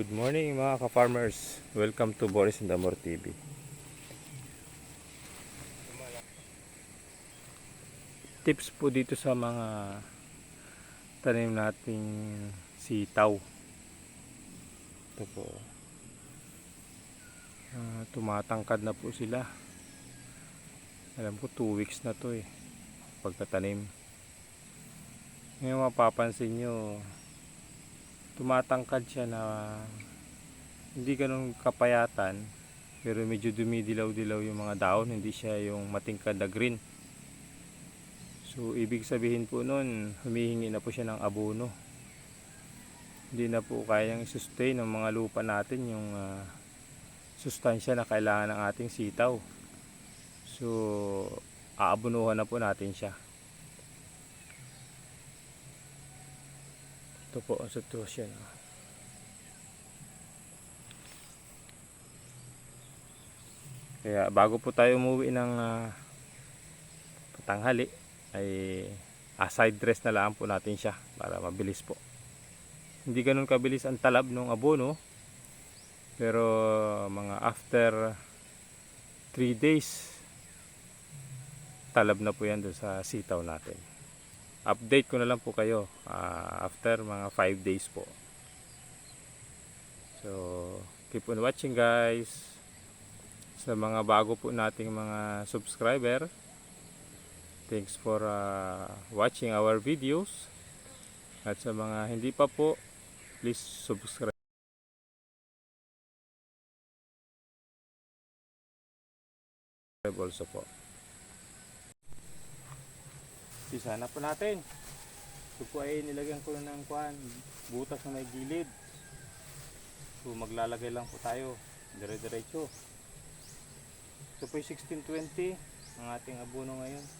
Good morning mga ka-farmers. Welcome to Boris and Amor TV. Tips po dito sa mga tanim nating sitaw. Ito po. Ah, tumatangkad na po sila. Alam ko 2 weeks na to eh. Pagtatanim. Ngayon mapapansin nyo, tumatangkad siya na hindi ganun kapayatan pero medyo dumidilaw-dilaw yung mga daon hindi siya yung matingkad na green. So ibig sabihin po nun humihingi na po siya ng abono. Hindi na po kayang sustain ng mga lupa natin yung ah, sustansya na kailangan ng ating sitaw. So aabonuhan na po natin siya ito po ang sitwasyon ah. Kaya bago po tayo umuwi ng ah, patanghali ay aside dress na lang po natin siya para mabilis po. Hindi ganun kabilis ang talab ng abono pero mga after 3 days talab na po yan doon sa sitaw natin. Update ko na lang po kayo ah, after mga 5 days po. So keep on watching guys. Sa mga bago po nating mga subscriber thanks for uh, watching our videos. At sa mga hindi pa po please subscribe also po Sisa na po natin. Ito po ay nilagyan ko ng kuhan butas na may gilid. So maglalagay lang po tayo. Dire-diretso. Ito po yung 1620 ang ating abono ngayon.